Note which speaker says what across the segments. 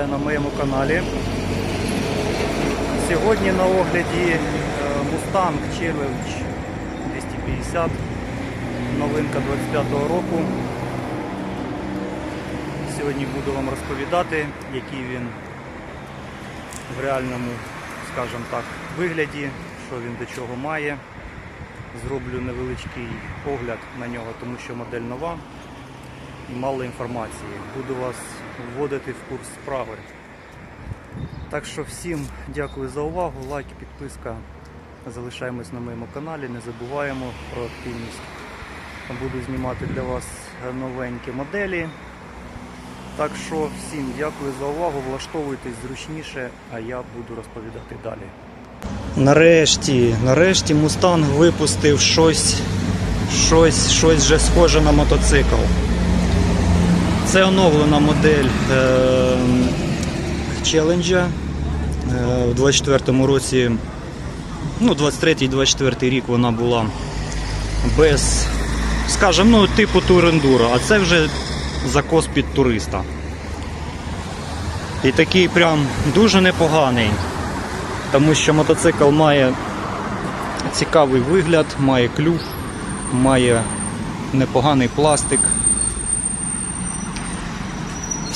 Speaker 1: вітаю на моєму каналі. Сьогодні на огляді Mustang Challenge 250, новинка 25-го року. Сьогодні буду вам розповідати, який він в реальному, скажімо так, вигляді, що він до чого має. Зроблю невеличкий огляд на нього, тому що модель нова і мало інформації. Буду вас вводити в курс справи. Так що всім дякую за увагу, лайк, підписка. Залишаємось на моєму каналі, не забуваємо про активність. Буду знімати для вас новенькі моделі. Так що всім дякую за увагу, влаштовуйтесь зручніше, а я буду розповідати далі. Нарешті, нарешті Мустанг випустив щось, щось, щось вже схоже на мотоцикл. Це оновлена модель е, Challenger. Е, у 24-му році, ну, 23-24 рік вона була без, скажімо, ну, типу турендуро, а це вже закос під туриста. І такий прям дуже непоганий, тому що мотоцикл має цікавий вигляд, має клюв, має непоганий пластик.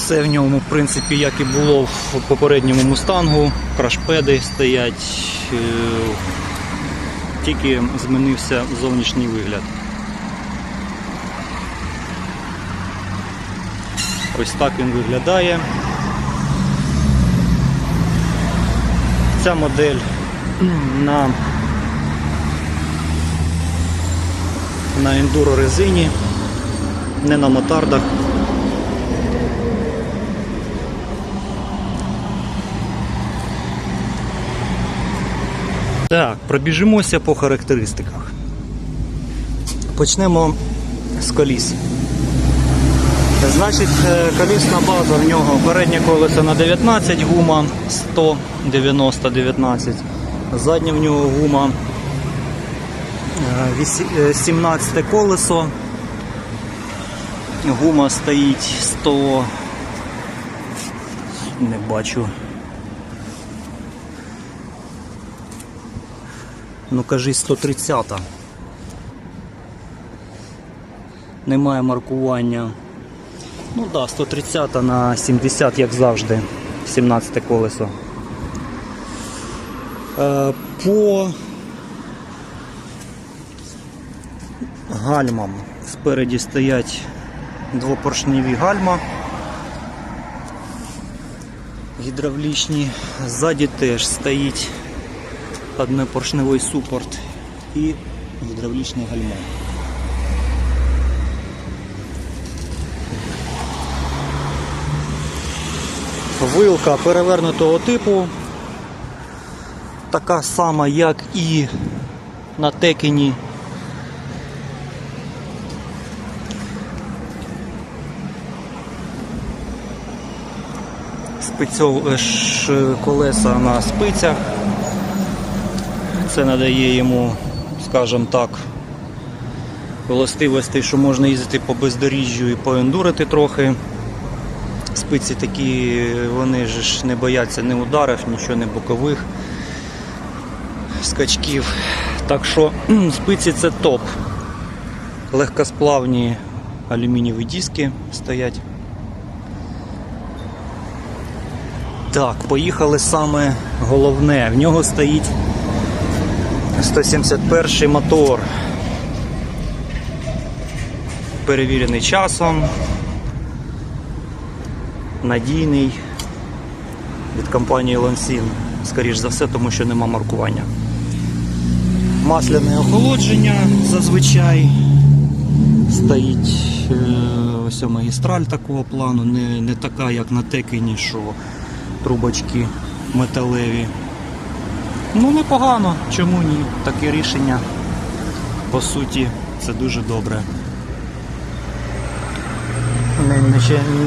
Speaker 1: Все в ньому, в принципі, як і було в попередньому мустангу, крашпеди стоять, е, тільки змінився зовнішній вигляд. Ось так він виглядає. Ця модель на, на ендуро резині, не на мотардах. Так, пробіжимося по характеристиках. Почнемо з коліс. Значить, е, колісна база в нього переднє колесо на 19 гума 190 19. Заднє в нього гума е, вісі- е, 17 колесо. Гума стоїть 100. Не бачу. Ну кажи 130. Немає маркування. Ну так, да, 130 на 70, як завжди. 17 колесо. Е, по гальмам спереді стоять двопоршневі гальма. Гідравлічні. Ззаді теж стоїть однопоршневий супорт і гідравлічні гальма. Вилка перевернутого типу, така сама, як і на текені. Спицьов колеса на спицях. Це надає йому, скажімо так, властивостей, що можна їздити по бездоріжжю і поендурити трохи. Спиці такі, вони ж не бояться ні ударів, нічого не бокових скачків. Так що спиці це топ. Легкосплавні алюмінієві диски стоять. Так, поїхали саме головне. В нього стоїть 171 мотор. Перевірений часом надійний від компанії Lansin, скоріш за все, тому що нема маркування. Масляне охолодження зазвичай стоїть е, ось магістраль такого плану, не, не така, як на текені, що трубочки металеві. Ну, непогано, чому ні? Таке рішення, по суті, це дуже добре.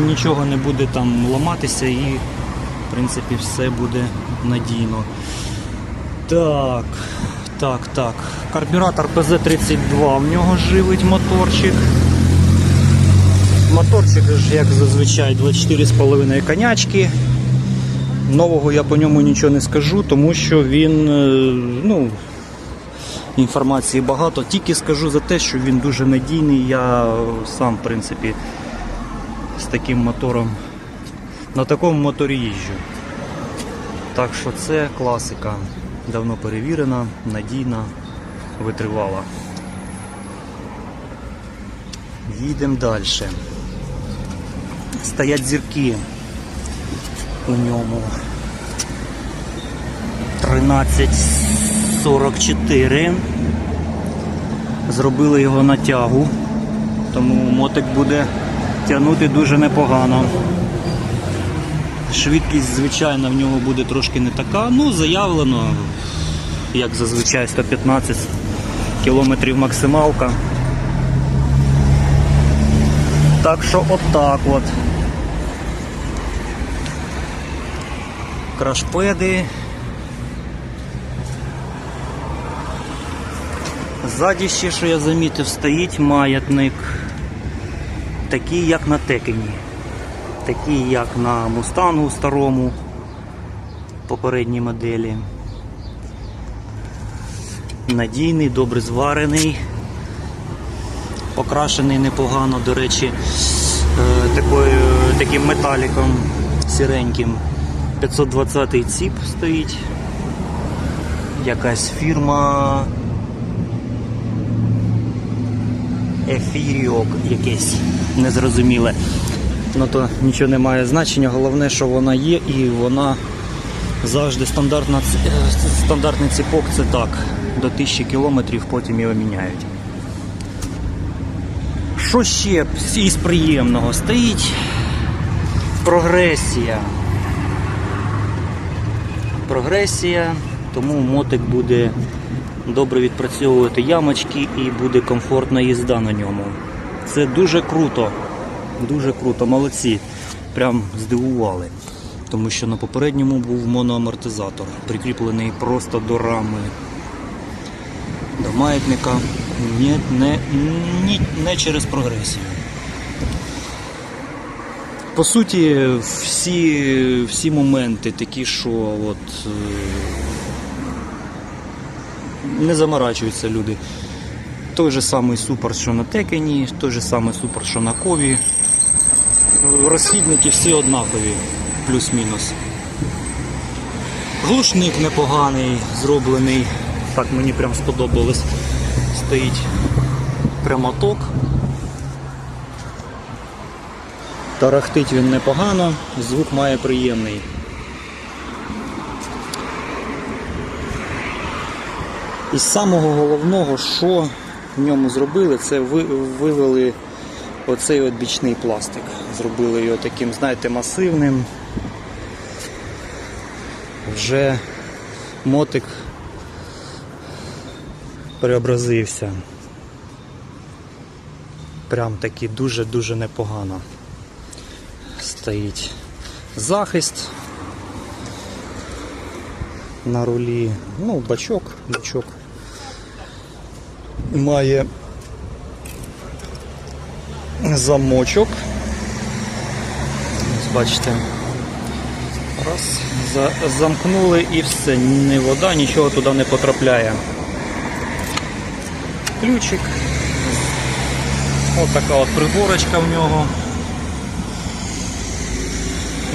Speaker 1: Нічого не буде там ламатися і в принципі все буде надійно. Так, так, так. Карбюратор ПЗ-32 в нього живить моторчик. Моторчик, як зазвичай, 24,5 конячки. Нового я по ньому нічого не скажу, тому що він, е, ну, інформації багато. Тільки скажу за те, що він дуже надійний. Я сам, в принципі, з таким мотором, на такому моторі їжджу. Так що це класика. Давно перевірена, надійна, витривала. Їдемо далі. Стоять зірки у ньому. 1344. Зробили його на тягу, тому мотик буде тягнути дуже непогано. Швидкість, звичайно, в нього буде трошки не така. Ну, заявлено, як зазвичай, 115 кілометрів максималка. Так що отак от. Крашпеди. Ззаді ще, що я замітив, стоїть маятник. Такий, як на текені. Такий, як на мустангу старому попередній моделі. Надійний, добре зварений, покрашений непогано, до речі, е, такою, таким металіком сіреньким. 520 ціп стоїть. Якась фірма. Ефіріок якесь незрозуміле. Ну то нічого не має значення. Головне, що вона є і вона завжди стандартна, е, стандартний ціпок це так. До 1000 кілометрів потім його міняють. Що ще із приємного? Стоїть прогресія. Прогресія, тому мотик буде добре відпрацьовувати ямочки і буде комфортна їзда на ньому. Це дуже круто. Дуже круто, молодці. Прям здивували. Тому що на попередньому був моноамортизатор, прикріплений просто до рами. До маятника не, не, ні- не через прогресію. По суті, всі, всі моменти такі, що от, е, не заморачуються люди. Той же самий супер, що на Текені, той же самий супер, що на Кові. Розхідники всі однакові, плюс-мінус. Глушник непоганий, зроблений. Так мені прям сподобалось. Стоїть прямоток. Тарахтить він непогано, звук має приємний. І з самого головного, що в ньому зробили, це вивели оцей от бічний пластик. Зробили його таким, знаєте, масивним. Вже мотик преобразився. Прям таки дуже-дуже непогано стоїть захист на рулі. Ну, бачок, бачок. Має замочок. Ось бачите. Раз, за, замкнули і все, ні вода, нічого туди не потрапляє. Ключик. Ось така от приборочка в нього.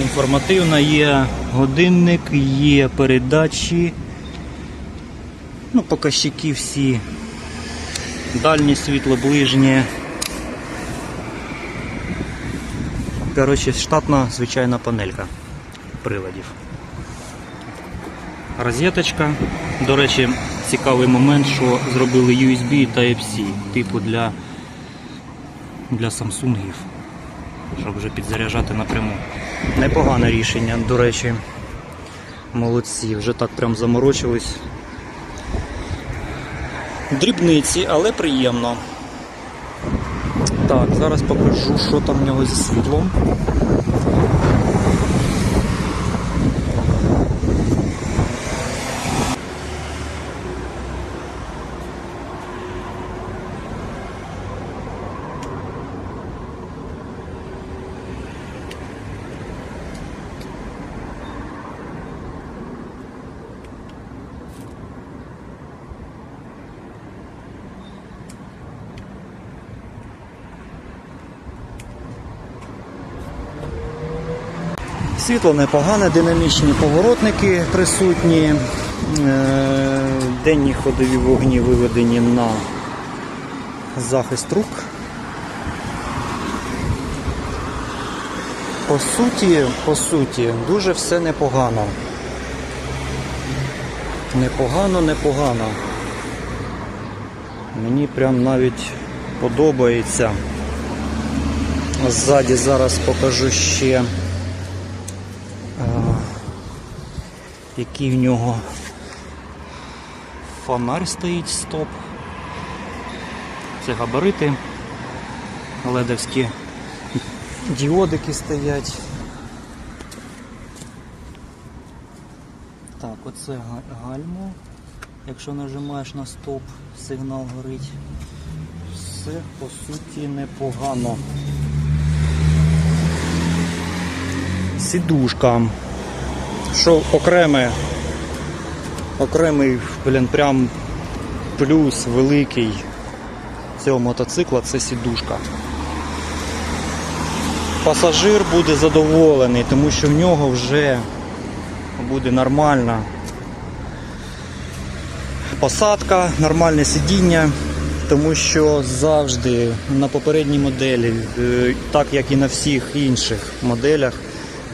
Speaker 1: Інформативна є годинник, є передачі. Ну, показчики всі. Дальнє світло, ближнє. Коротше, штатна звичайна панелька приладів. Розеточка. До речі, цікавий момент, що зробили USB та Type-C, типу для, для Samsungів, щоб вже підзаряджати напряму. Непогане рішення, до речі. Молодці, вже так прям заморочились. Дрібниці, але приємно. Так, зараз покажу, що там в нього зі світлом. Світло непогане, динамічні поворотники присутні. Е, Денні ходові вогні виведені на захист рук. По суті, по суті, дуже все непогано. Непогано, непогано. Мені прям навіть подобається. Ззаді зараз покажу ще, який в нього фонарь стоїть, стоп. Це габарити ледовські діодики стоять. Так, оце га- гальмо. Якщо нажимаєш на стоп, сигнал горить. Все по суті непогано. Сідушка. Що окреме, окремий, блін, прям плюс великий цього мотоцикла це сідушка. Пасажир буде задоволений, тому що в нього вже буде нормальна посадка, нормальне сидіння, тому що завжди на попередній моделі, е, так як і на всіх інших моделях,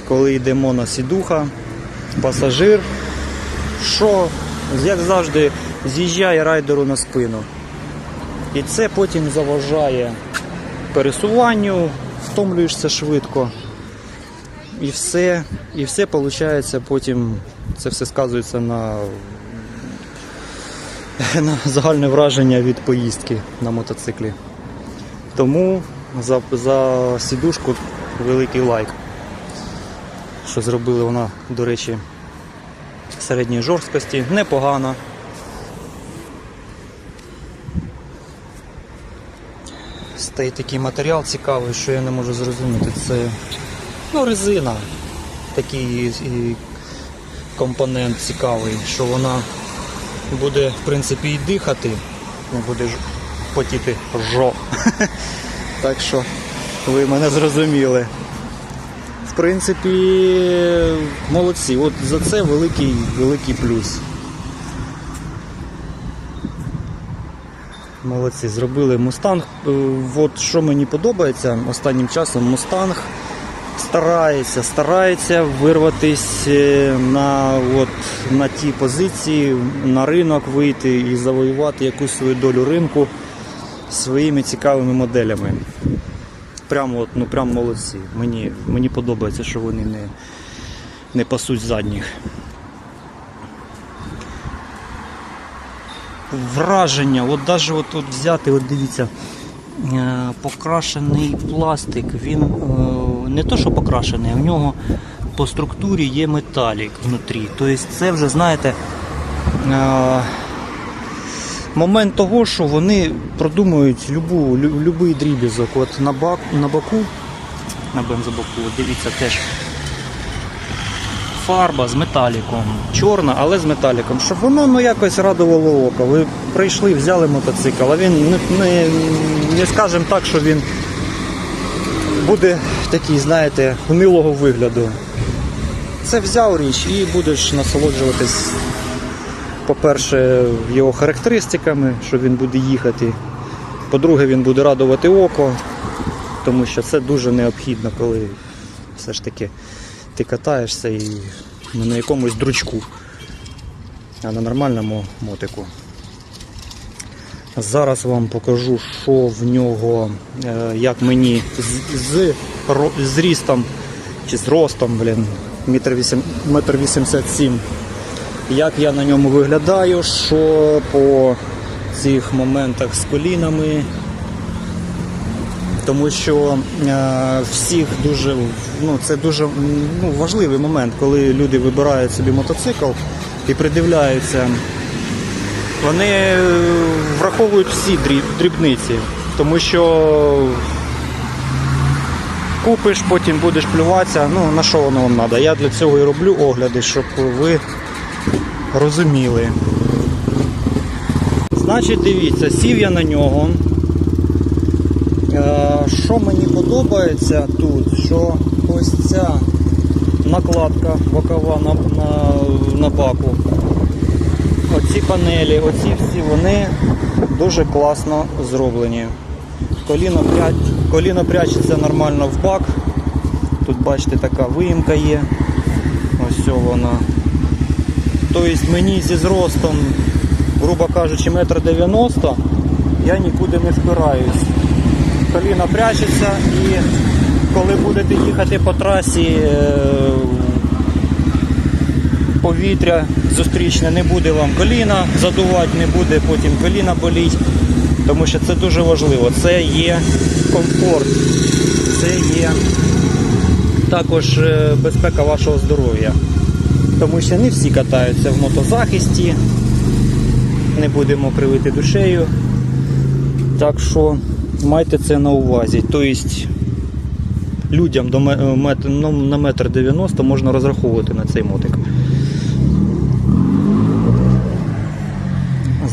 Speaker 1: коли йде моносідуха, пасажир, що, як завжди, з'їжджає райдеру на спину. І це потім заважає пересуванню, втомлюєшся швидко. І все, і все виходить, потім це все сказується на, на загальне враження від поїздки на мотоциклі. Тому за, за сідушку великий лайк. Що зробили вона, до речі, середньої жорсткості. Непогано. Стоїть такий матеріал цікавий, що я не можу зрозуміти. Це ну, резина. Такий і компонент цікавий, що вона буде в принципі і дихати, не буде ж потіти жо. Так що ви мене зрозуміли. Принципі, молодці. От за це великий, великий плюс. Молодці, зробили мустанг. Е, От що мені подобається останнім часом, мустанг старається, старається вирватись е, на, от, на ті позиції, на ринок вийти і завоювати якусь свою долю ринку своїми цікавими моделями. Прямо от, ну прям молодці. Мені, мені подобається, що вони не, не пасуть задніх. враження, от навіть от, от взяти, от дивіться, е, покрашений пластик, він е, не то, що покрашений, в нього по структурі є металік внутрі. Тобто це вже, знаєте, е, момент того, що вони продумують любу, лю- любий дріб'язок. От на, бак, на боку, на бензобоку, от дивіться теж фарба з металіком. Чорна, але з металіком. Щоб воно ну, якось радувало око. Ви прийшли, взяли мотоцикл, а він не, не, не скажемо так, що він буде такий, знаєте, унилого вигляду. Це взяв річ і будеш насолоджуватись, по-перше, його характеристиками, що він буде їхати. По-друге, він буде радувати око, тому що це дуже необхідно, коли все ж таки ти катаєшся і не на якомусь дручку, а на нормальному мотику. Зараз вам покажу, що в нього, е, як мені з, з, з рістом чи з ростом, блін, метр вісім- метр вісімдесят сім. Як я на ньому виглядаю, що по цих моментах з колінами, тому що е, всіх дуже ну, це дуже ну, важливий момент, коли люди вибирають собі мотоцикл і придивляються. Вони е, враховують всі дрібниці, тому що купиш, потім будеш плюватися. Ну на що воно вам треба? Я для цього і роблю огляди, щоб ви розуміли. Значить, дивіться, сів я на нього. Е, Що мені подобається тут, що ось ця
Speaker 2: накладка бокова на, на, на баку. Оці панелі, оці всі вони дуже класно зроблені. Коліно, пря... Коліно прячеться нормально в бак. Тут бачите така виїмка є. Ось вона. Тобто мені зі зростом, грубо кажучи, метр дев'яносто, я нікуди не впираюсь. Коліно прячеться і коли будете їхати по трасі, е, повітря зустрічне не буде вам коліна задувати, не буде потім коліна боліть, тому що це дуже важливо. Це є комфорт, це є також е, безпека вашого здоров'я. Тому що не всі катаються в мотозахисті, не будемо кривити душею. Так що майте це на увазі. Тобто людям до ме- мет- ну, на метр 90 можна розраховувати на цей мотик.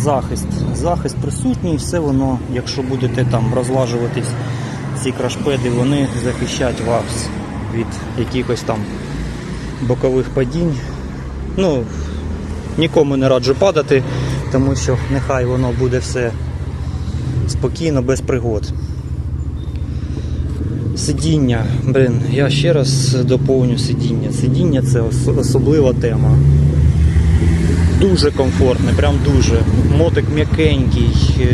Speaker 2: Захист. Захист присутній, все воно, якщо будете там розлажуватись, ці крашпеди, вони захищають вас від якихось там бокових падінь. Ну, нікому не раджу падати, тому що нехай воно буде все спокійно, без пригод. Сидіння, блин, я ще раз доповню сидіння. Сидіння це ос- особлива тема. Дуже комфортне, прям дуже. Мотик м'якенький, е-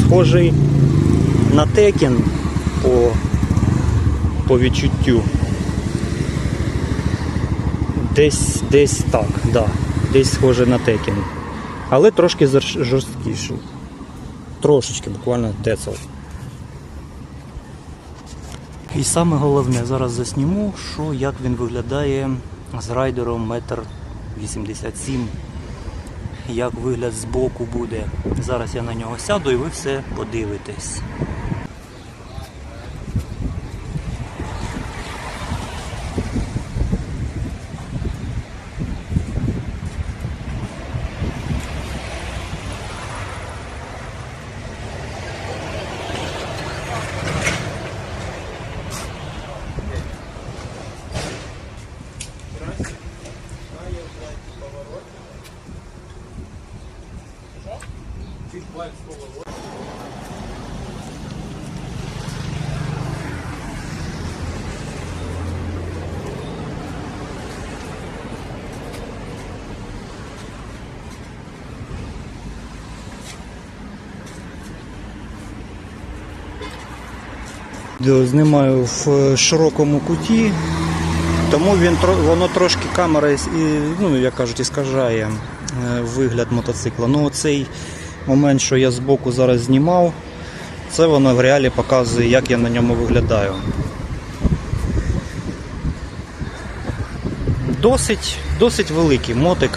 Speaker 2: схожий на текен по, по відчуттю. Десь, десь так, да. Десь схоже на текен. Але трошки жорсткіший. Трошечки, буквально тецел. І саме головне, зараз засніму, що як він виглядає з райдером метр 87. Як вигляд збоку буде. Зараз я на нього сяду і ви все подивитесь. Знімаю в е, широкому куті, тому він воно трошки камера ну, як кажуть, іскажає е, вигляд мотоцикла. Ну цей момент, що я збоку зараз знімав, це воно в реалі показує, як я на ньому виглядаю. Досить, досить великий мотик.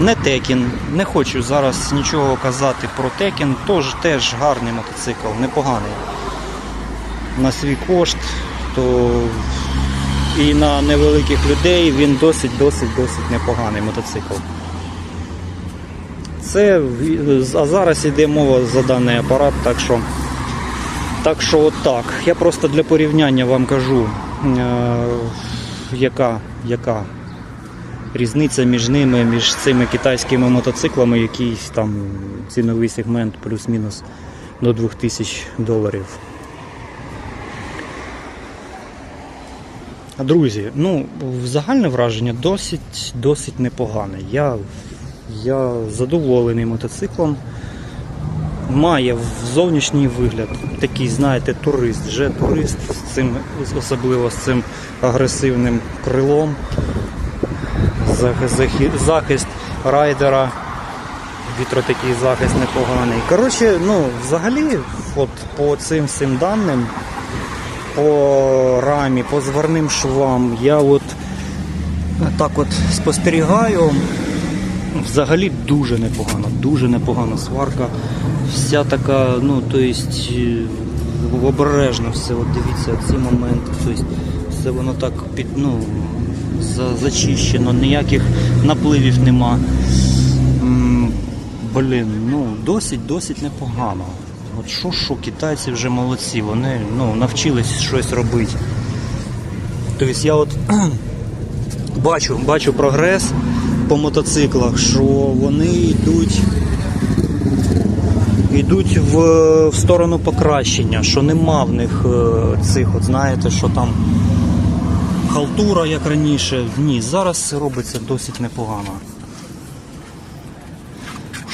Speaker 2: Не Текін. Не хочу зараз нічого казати про Текін. Теж гарний мотоцикл, непоганий на свій кошт, то і на невеликих людей він досить, досить, досить непоганий мотоцикл. Це, а зараз йде мова за даний апарат, так що, так що от так. Я просто для порівняння вам кажу, е, яка, яка різниця між ними, між цими китайськими мотоциклами, якийсь там ціновий сегмент плюс-мінус до 2000 доларів. Друзі, ну загальне враження досить досить непогане. Я, я задоволений мотоциклом. Має зовнішній вигляд, такий, знаєте, турист, вже турист з цим, особливо з цим агресивним крилом. Захист райдера, вітротакий захист непоганий. Коротше, ну, взагалі, от по цим всім даним, по рамі, по зварним швам. Я от так от спостерігаю. Взагалі дуже непогано, дуже непогана сварка. Вся така, ну, то е, обережно все. От дивіться ці моменти. Тобто, все воно так під, ну, за- зачищено, ніяких напливів нема. Блін, ну досить, досить непогано. От що, що, китайці вже молодці, вони ну, навчились щось робити. Тобто я от бачу, бачу прогрес по мотоциклах, що вони йдуть. Йдуть в, в сторону покращення, що нема в них е, цих, от знаєте, що там халтура, як раніше. Ні, зараз робиться досить непогано.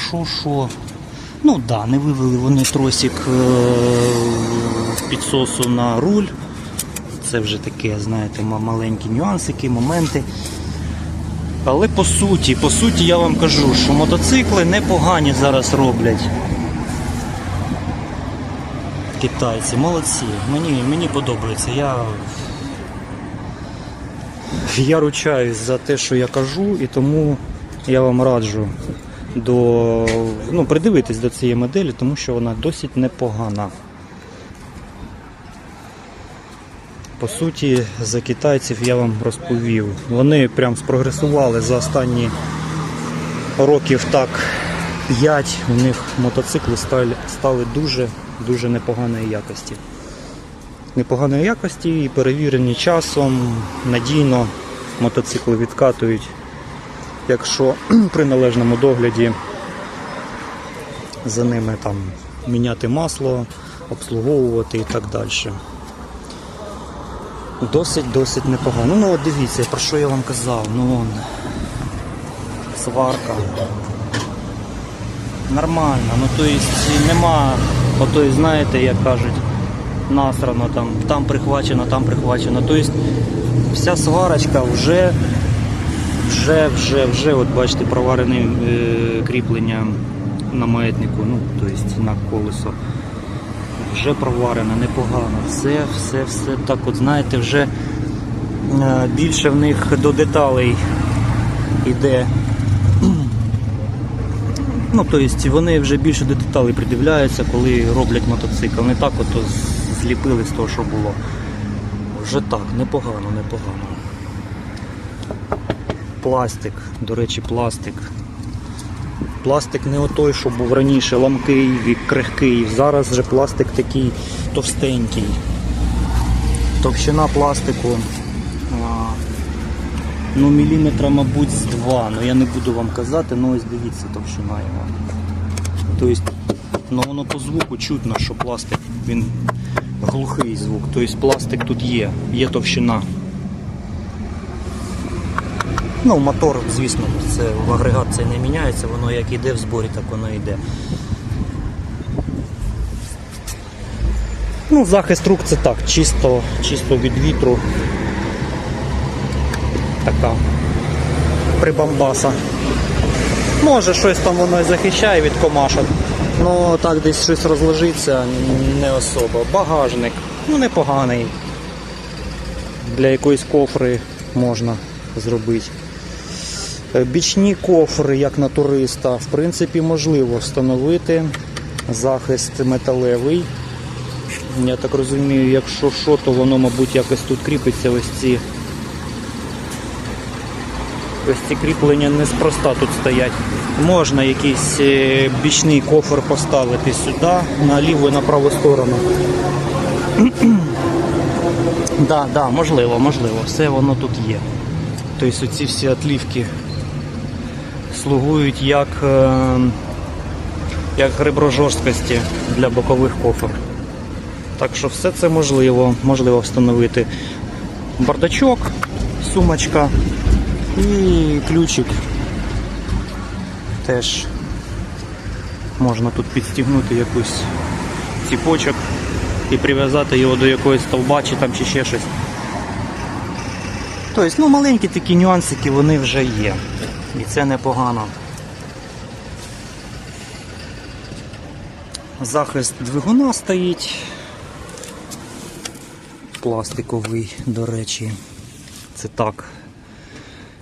Speaker 2: Що, що? Ну так, да, не вивели вони тросик е, підсосу на руль. Це вже таке, знаєте, ма- маленькі нюансики, моменти. Але по суті, по суті, я вам кажу, що мотоцикли непогані зараз роблять. Китайці, молодці. Мені, мені подобається. Я, я ручаюсь за те, що я кажу, і тому я вам раджу до, ну, придивитись до цієї моделі, тому що вона досить непогана. По суті, за китайців я вам розповів. Вони прям спрогресували за останні років так 5. У них мотоцикли стали, стали дуже дуже непоганої якості. Непоганої якості і перевірені часом, надійно мотоцикли відкатують, якщо при належному догляді за ними там міняти масло, обслуговувати і так далі. Досить-досить непогано. Ну от дивіться, про що я вам казав. Ну вон, сварка. Нормально, ну то есть нема, ото, знаєте, як кажуть, насрано там, там прихвачено, там прихвачено. То есть вся сварочка вже, вже, вже, вже, от бачите, проварене е, кріплення на маятнику, ну, то есть на колесо. Вже проварено, непогано. Все, все, все так, от знаєте, вже е, більше в них до деталей йде. Ну, тобто вони вже більше до деталей придивляються, коли роблять мотоцикл. Не так от зліпили з того, що було. Вже так, непогано, непогано. Пластик, до речі, пластик. Пластик не отой, що був раніше ламкий крихкий. Зараз вже пластик такий товстенький. Товщина пластику. Ну, міліметра, мабуть, з два. Ну я не буду вам казати, ну ось дивіться товщина його. Тобто, ну воно по звуку чутно, що пластик, він глухий звук. Тобто пластик тут є, є товщина. Ну, мотор, звісно, це в агрегат це не міняється, воно як іде в зборі, так воно йде. Ну, захист рук це так, чисто, чисто від вітру. Така прибамбаса. Може щось там воно і захищає від комашок. Ну так десь щось розложиться не особо. Багажник, ну непоганий. Для якоїсь кофри можна зробити. Е, Бічні кофри, як на туриста, в принципі, можливо встановити. Захист металевий. Я так розумію, якщо що, то воно, мабуть, якось тут кріпиться ось ці. Ось ці кріплення неспроста тут стоять. Можна якийсь е, бічний кофр поставити сюди, на ліву і на праву сторону. Да, да, можливо, можливо, все воно тут є. Тобто оці всі отлівки слугують як, е, як ребро жорсткості для бокових кофр. Так що все це можливо, можливо встановити. Бардачок, сумочка і ключик. Теж можна тут підстігнути якусь ціпочок і прив'язати його до якоїсь стовба чи там чи ще щось. Тобто, ну маленькі такі нюансики вони вже є. І це непогано. Захист двигуна стоїть. Пластиковий, до речі. Це так.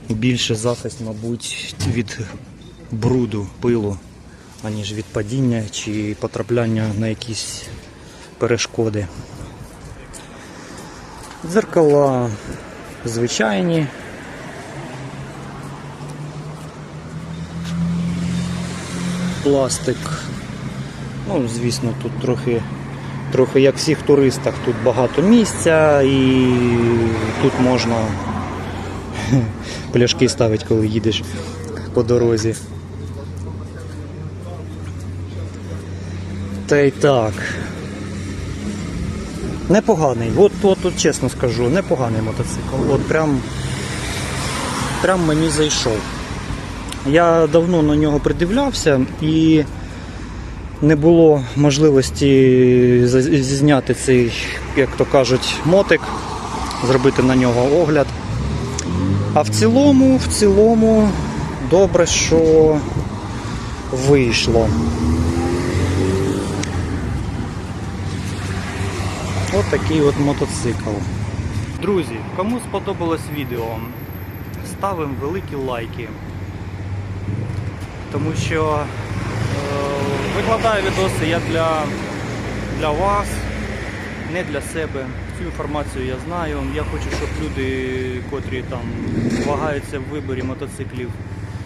Speaker 2: Більше захист, мабуть, від бруду, пилу, аніж від падіння чи потрапляння на якісь перешкоди. Дзеркала звичайні. Пластик. Ну, звісно, тут трохи, трохи як всіх туристах, тут багато місця і тут можна пляшки ставити, коли їдеш по дорозі. Та й так. Непоганий. От, от, от чесно скажу, непоганий мотоцикл. От прям, прям мені зайшов. Я давно на нього придивлявся і не було можливості за- зняти цей, як то кажуть, мотик, зробити на нього огляд. А в цілому, в цілому, добре, що вийшло. От такий от мотоцикл. Друзі, кому сподобалось відео, ставимо великі лайки. Тому що е, викладаю відоси я для, для вас, не для себе. Цю інформацію я знаю. Я хочу, щоб люди, котрі там вагаються в виборі мотоциклів,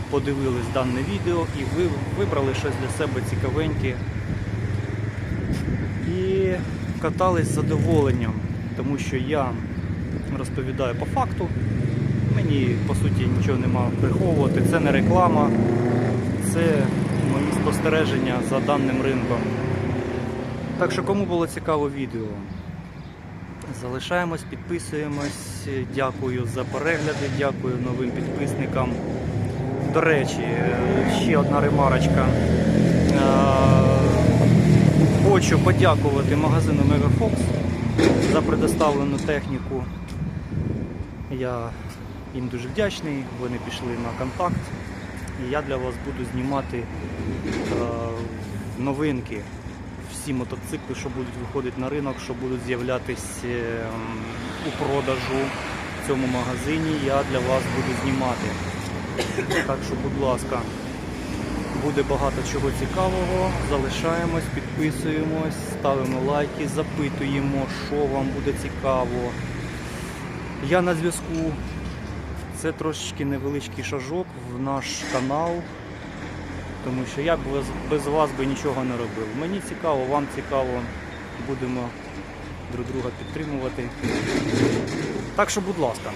Speaker 2: подивились дане відео і ви вибрали щось для себе цікавеньке і катались з задоволенням, тому що я розповідаю по факту. Мені по суті нічого нема приховувати. Це не реклама, це мої спостереження за даним ринком. Так що кому було цікаво відео, залишаємось, підписуємось. Дякую за перегляди, дякую новим підписникам. До речі, ще одна ремарочка. Хочу подякувати магазину Megafox за предоставлену техніку. Я їм дуже вдячний, вони пішли на контакт. І я для вас буду знімати е, новинки. Всі мотоцикли, що будуть виходити на ринок, що будуть з'являтися е, у продажу в цьому магазині, я для вас буду знімати. Так що, будь ласка, буде багато чого цікавого. Залишаємось, підписуємось, ставимо лайки, запитуємо, що вам буде цікаво. Я на зв'язку. Це трошечки невеличкий шажок в наш канал, тому що я б без, вас би нічого не робив. Мені цікаво, вам цікаво, будемо друг друга підтримувати. Так що, будь ласка,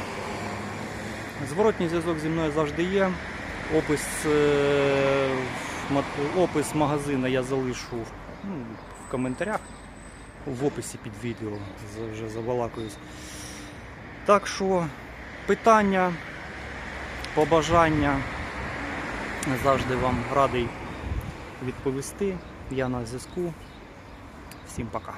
Speaker 2: зворотній зв'язок зі мною завжди є. Опис, е, опис магазина я залишу ну, в коментарях, в описі під відео, вже забалакуюсь. Так що питання, побажання завжди вам радий відповісти. Я на зв'язку. Всім пока.